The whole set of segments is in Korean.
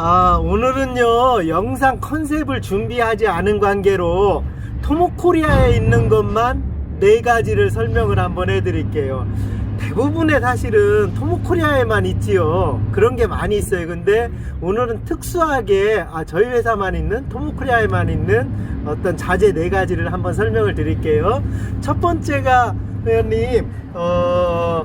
아, 오늘은요, 영상 컨셉을 준비하지 않은 관계로 토모코리아에 있는 것만 네 가지를 설명을 한번 해드릴게요. 대부분의 사실은 토모코리아에만 있지요. 그런 게 많이 있어요. 근데 오늘은 특수하게 아, 저희 회사만 있는 토모코리아에만 있는 어떤 자재 네 가지를 한번 설명을 드릴게요. 첫 번째가 회원님, 어,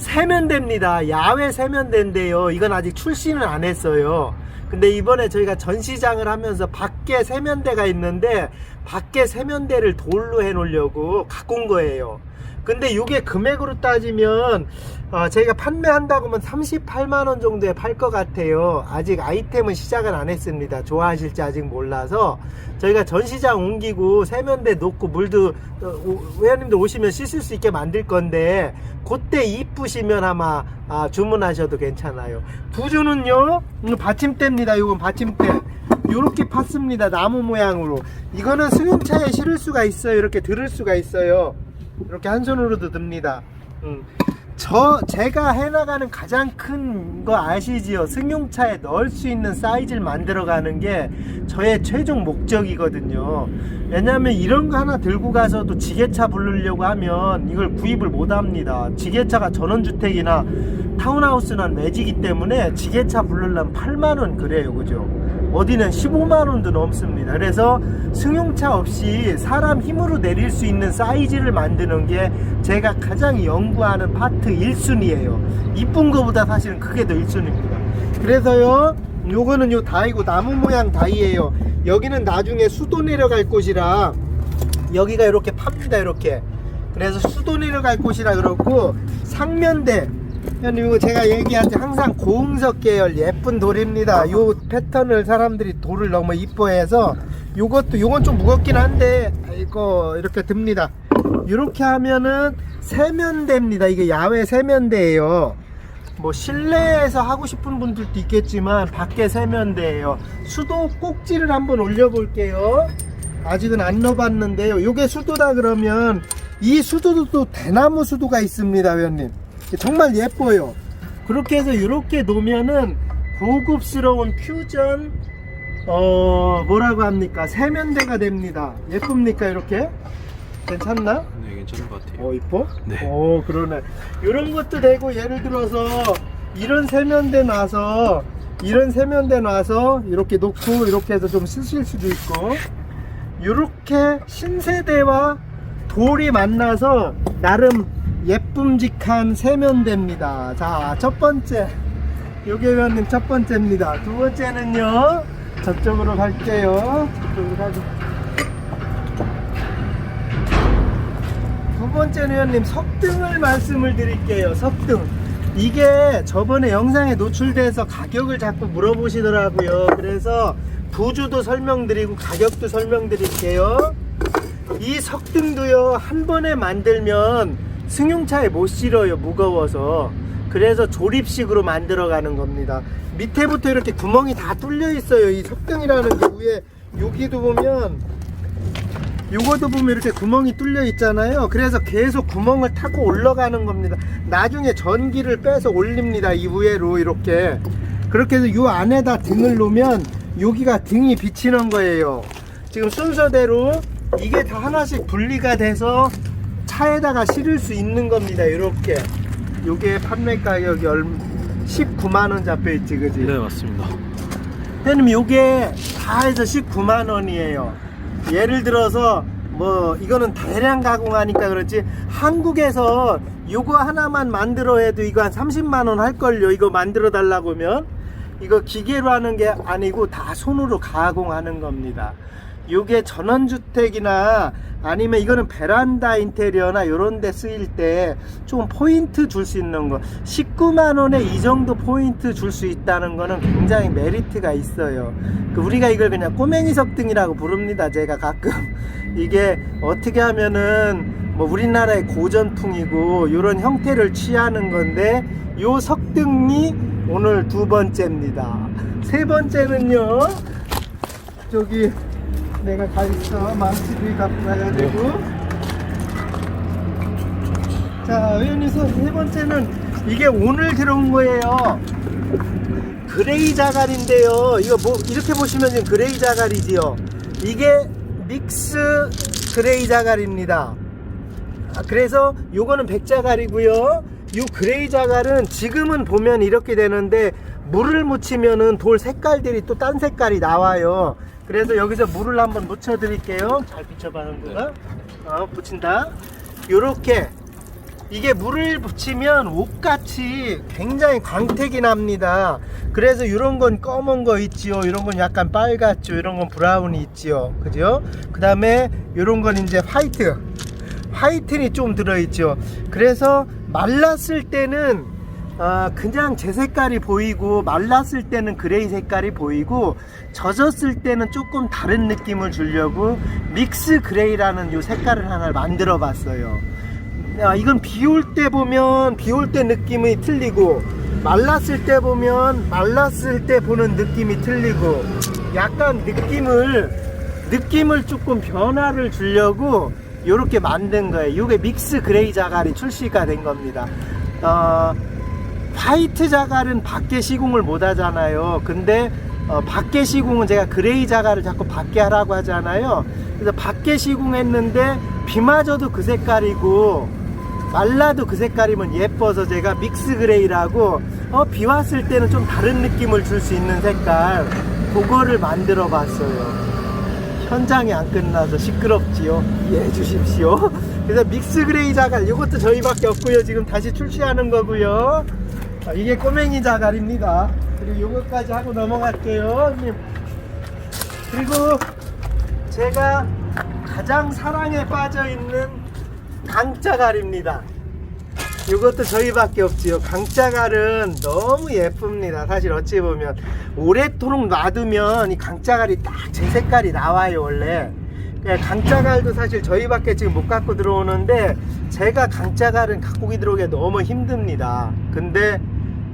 세면대입니다. 야외 세면대인데요. 이건 아직 출시는 안 했어요. 근데 이번에 저희가 전시장을 하면서 밖에 세면대가 있는데 밖에 세면대를 돌로 해 놓으려고 온 거예요. 근데 이게 금액으로 따지면 어, 저희가 판매한다고 하면 38만 원 정도에 팔 것 같아요. 아직 아이템은 시작은 안 했습니다. 좋아하실지 아직 몰라서 저희가 전시장 옮기고 세면대 놓고 물도 어, 오- 회원님들 오시면 씻을 수 있게 만들 건데 그때 이쁘시면 아마 아, 주문하셔도 괜찮아요. 부주는요 음, 받침대입니다. 이건 받침대. 이렇게 팠습니다. 나무 모양으로. 이거는 승용차에 실을 수가 있어요. 이렇게 들을 수가 있어요. 이렇게 한 손으로도 듭니다. 음. 저 제가 해나가는 가장 큰 거 아시지요? 승용차에 넣을 수 있는 사이즈를 만들어가는 게 저의 최종 목적이거든요. 왜냐하면 이런 거 하나 들고 가서도 지게차 부르려고 하면 이걸 구입을 못 합니다. 지게차가 전원주택이나 타운하우스나 매지기 때문에 지게차 부르려면 8만 원 그래요, 그죠? 어디는 15만 원도 넘습니다. 그래서 승용차 없이 사람 힘으로 내릴 수 있는 사이즈를 만드는 게 제가 가장 연구하는 파트 1순위예요. 이쁜 거보다 사실은 그게 더 1순위입니다. 그래서요, 요거는 요 다이고 나무 모양 다이예요. 여기는 나중에 수도 내려갈 곳이라 여기가 이렇게 팝니다, 이렇게. 그래서 수도 내려갈 곳이라 그렇고 상면대 이거 제가 얘기할 때 항상 고흥석 계열 예쁜 돌입니다. 요 패턴을 사람들이 돌을 너무 이뻐해서 요것도 요건 좀 무겁긴 한데 이거 이렇게 듭니다. 이렇게 하면은 세면대입니다. 이게 야외 세면대예요. 뭐 실내에서 하고 싶은 분들도 있겠지만 밖에 세면대예요. 수도 꼭지를 한번 올려볼게요. 아직은 안 넣어봤는데요. 요게 수도다 그러면 이 수도도 또 대나무 수도가 있습니다, 회원님. 정말 예뻐요. 그렇게 해서 이렇게 놓으면은 고급스러운 퓨전 어 뭐라고 합니까 세면대가 됩니다. 예쁩니까 이렇게? 괜찮나? 네, 괜찮은 것 같아요. 어 이뻐? 네. 어 그러네. 이런 것도 되고 예를 들어서 이런 세면대 놔서 이런 세면대 놔서 이렇게 놓고 이렇게 해서 좀 쓰실 수도 있고 이렇게 신세대와 돌이 만나서 나름 예쁨직한 세면대입니다. 자, 첫 번째. 회원님 첫 번째입니다. 두 번째는요. 저쪽으로 갈게요. 저쪽으로 가죠. 두 번째는 회원님 석등을 말씀을 드릴게요. 석등. 이게 저번에 영상에 노출돼서 가격을 자꾸 물어보시더라고요. 그래서 부주도 설명드리고 가격도 설명드릴게요. 이 석등도요 한 번에 만들면 승용차에 못 실어요 무거워서. 그래서 조립식으로 만들어 가는 겁니다. 밑에부터 이렇게 구멍이 다 뚫려 있어요 이 석등이라는 게 위에. 여기도 보면 요거도 보면 이렇게 구멍이 뚫려 있잖아요. 그래서 계속 구멍을 타고 올라가는 겁니다. 나중에 전기를 빼서 올립니다 이 위에로 이렇게. 그렇게 해서 요 안에다 등을 놓으면 여기가 등이 비치는 거예요. 지금 순서대로 이게 다 하나씩 분리가 돼서 차에다가 실을 수 있는 겁니다 이렇게 요게 판매 가격이 얼 19만 원 잡혀 있지 그지 네, 맞습니다. 형님 요게 다 해서 19만 원이에요. 예를 들어서 뭐 이거는 대량 가공하니까 그렇지 한국에서 요거 하나만 만들어 해도 이거 한 30만 원 할걸요. 이거 만들어 달라고 하면 이거 기계로 하는 게 아니고 다 손으로 가공하는 겁니다. 요게 전원주택이나 아니면 이거는 베란다 인테리어나 이런 데 쓰일 때 좀 포인트 줄 수 있는 거. 19만 원에 이 정도 포인트 줄 수 있다는 거는 굉장히 메리트가 있어요. 그 우리가 이걸 그냥 꼬맹이 석등이라고 부릅니다 제가 가끔. 이게 어떻게 하면은 뭐 우리나라의 고전풍이고 이런 형태를 취하는 건데 요 석등이 오늘 두 번째입니다. 세 번째는요 저기 내가 가 있어 망치를 갖고 가야 되고 자 회원님 세 번째는 이게 오늘 들어온 거예요 그레이 자갈인데요. 이거 뭐 이렇게 보시면 지금 그레이 자갈이지요. 이게 믹스 그레이 자갈입니다. 아, 그래서 요거는 백자갈이고요. 요 그레이 자갈은 지금은 보면 이렇게 되는데 물을 묻히면은 돌 색깔들이 또 딴 색깔이 나와요. 그래서 여기서 물을 한번 묻혀 드릴게요. 잘 비춰봐 형구가. 어, 붙인다. 요렇게 이게 물을 붙이면 옷같이 굉장히 광택이 납니다. 그래서 이런 건 검은 거 있지요. 이런 건 약간 빨갛죠. 이런 건 브라운이 있지요. 그죠? 그 다음에 이런 건 이제 화이트. 화이트니 좀 들어있죠. 그래서 말랐을 때는 아, 그냥 제 색깔이 보이고 말랐을 때는 그레이 색깔이 보이고 젖었을 때는 조금 다른 느낌을 주려고 믹스 그레이라는 요 색깔을 하나 만들어 봤어요. 아, 이건 비 올 때 보면 비 올 때 느낌이 틀리고 말랐을 때 보면 말랐을 때 보는 느낌이 틀리고 약간 느낌을 느낌을 조금 변화를 주려고 이렇게 만든 거예요. 이게 믹스 그레이 자갈이 출시가 된 겁니다. 어, 화이트 자갈은 밖에 시공을 못 하잖아요. 근데 어, 밖에 시공은 제가 그레이 자갈을 자꾸 밖에 하라고 하잖아요. 그래서 밖에 시공했는데 비마저도 그 색깔이고 말라도 그 색깔이면 예뻐서 제가 믹스 그레이라고 어, 비 왔을 때는 좀 다른 느낌을 줄 수 있는 색깔 그거를 만들어 봤어요. 현장이 안 끝나서 시끄럽지요. 이해해 주십시오. 그래서 믹스 그레이 자갈 이것도 저희밖에 없고요. 지금 다시 출시하는 거고요. 아, 이게 꼬맹이 자갈입니다. 그리고 이것까지 하고 넘어갈게요. 형님. 그리고 제가 가장 사랑에 빠져 있는 강자갈입니다. 이것도 저희밖에 없지요. 강자갈은 너무 예쁩니다. 사실 어찌 보면 오래도록 놔두면 이 강자갈이 딱 제 색깔이 나와요 원래. 그러니까 강자갈도 사실 저희밖에 지금 못 갖고 들어오는데 제가 강자갈은 갖고 들어오기 너무 힘듭니다. 근데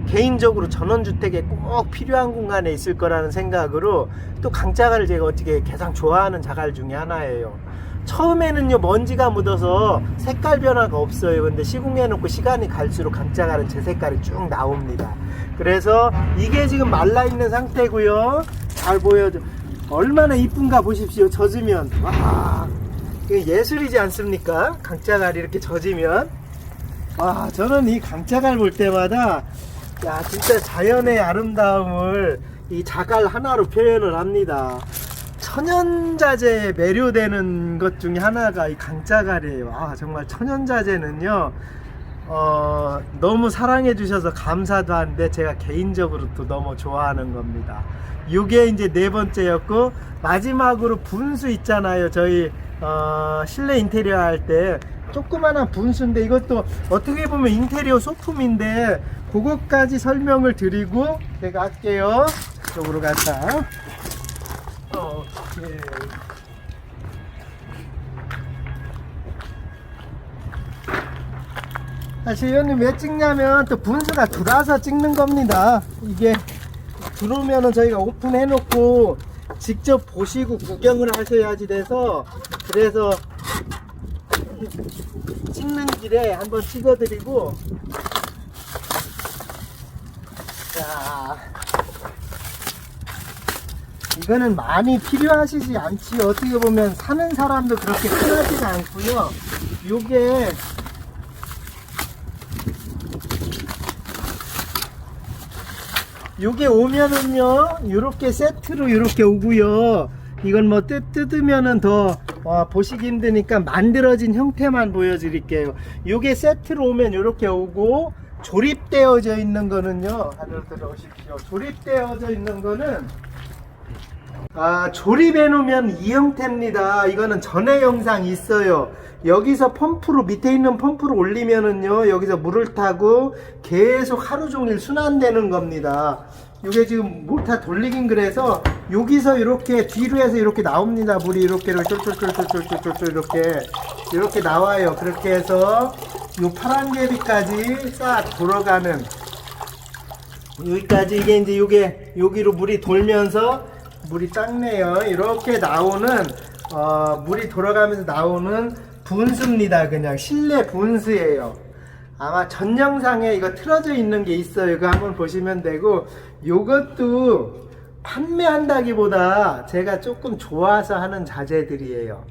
개인적으로 전원주택에 꼭 필요한 공간에 있을 거라는 생각으로 또 강자갈을 제가 어떻게 가장 좋아하는 자갈 중에 하나예요. 처음에는요 먼지가 묻어서 색깔 변화가 없어요 근데 시공해 놓고 시간이 갈수록 강자갈은 제 색깔이 쭉 나옵니다 그래서 이게 지금 말라 있는 상태고요 잘 보여줘 얼마나 이쁜가 보십시오. 젖으면. 와 예술이지 않습니까? 강자갈이 이렇게 젖으면. 와 저는 이 강자갈 볼 때마다 야 진짜 자연의 아름다움을 이 자갈 하나로 표현을 합니다. 천연자재에 매료되는 것 중에 하나가 이 강자갈이에요. 아, 정말 천연자재는요, 어, 너무 사랑해 주셔서 감사도 한데 제가 개인적으로 또 너무 좋아하는 겁니다. 이게 이제 네 번째였고, 마지막으로 분수 있잖아요. 저희, 어, 실내 인테리어 할 때 조그마한 분수인데 이것도 어떻게 보면 인테리어 소품인데 그것까지 설명을 드리고 제가 할게요. 이쪽으로 갔다. 오케이. 사실 이거는 왜 찍냐면 또 분수가 들어와서 찍는 겁니다. 이게 들어오면은 저희가 오픈해 놓고 직접 보시고 구경을 하셔야지 돼서 그래서 찍는 길에 한번 찍어드리고. 자. 이거는 많이 필요하시지 않지 어떻게 보면 사는 사람도 그렇게 필요하지가 않고요. 요게 요게 오면은요 요렇게 세트로 요렇게 오고요. 이건 뭐 뜯, 뜯으면은 더 어, 보시기 힘드니까 만들어진 형태만 보여드릴게요. 요게 세트로 오면 요렇게 오고 조립되어져 있는 거는요 하늘 들어오십시오. 조립되어져 있는 거는 아, 조립해 놓으면 이 형태입니다. 이거는 전에 영상 있어요. 여기서 펌프로 밑에 있는 펌프로 올리면은요. 여기서 물을 타고 계속 하루 종일 순환되는 겁니다. 이게 지금 모터 돌리긴 그래서 여기서 이렇게 뒤로 해서 이렇게 나옵니다. 물이 이렇게 쫄쫄쫄쫄쫄쫄쫄 이렇게 이렇게 나와요. 그렇게 해서 요 파란 개비까지 싹 돌아가는 여기까지 이게 이제 요게 여기로 물이 돌면서 물이 닦네요. 이렇게 나오는 어, 물이 돌아가면서 나오는 분수입니다. 그냥 실내 분수예요. 아마 전 영상에 이거 틀어져 있는 게 있어요. 이거 한번 보시면 되고 요것도 판매한다기보다 제가 조금 좋아서 하는 자재들이에요.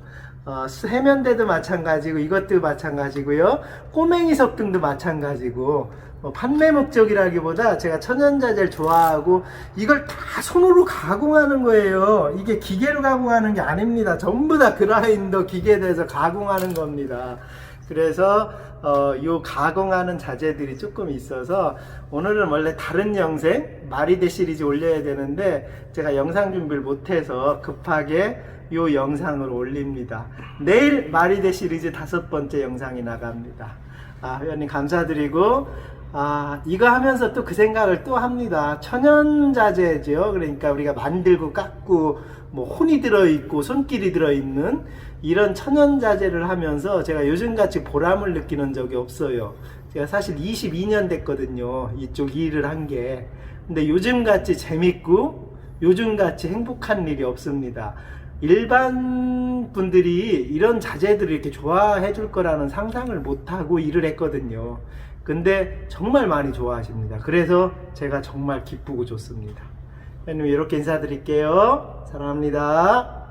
어, 해면대도 마찬가지고 이것도 마찬가지고요. 꼬맹이 석 등도 마찬가지고 뭐 판매 목적이라기보다 제가 천연자재를 좋아하고 이걸 다 손으로 가공하는 거예요. 이게 기계로 가공하는 게 아닙니다. 전부 다 그라인더 기계에서 가공하는 겁니다. 그래서 어, 요 가공하는 자재들이 조금 있어서 오늘은 원래 다른 영상 마리데 시리즈 올려야 되는데 제가 영상 준비를 못해서 급하게 요 영상을 올립니다. 내일 마리데 시리즈 다섯 번째 영상이 나갑니다. 아, 회원님 감사드리고 아, 이거 하면서 또 그 생각을 또 합니다. 천연자재죠. 그러니까 우리가 만들고 깎고 뭐 혼이 들어있고 손길이 들어있는 이런 천연자재를 하면서 제가 요즘같이 보람을 느끼는 적이 없어요. 제가 사실 22년 됐거든요. 이쪽 일을 한 게. 근데 요즘같이 재밌고 요즘같이 행복한 일이 없습니다. 일반 분들이 이런 자재들을 이렇게 좋아해 줄 거라는 상상을 못하고 일을 했거든요. 근데 정말 많이 좋아하십니다. 그래서 제가 정말 기쁘고 좋습니다. 회원님 이렇게 인사드릴게요. 사랑합니다.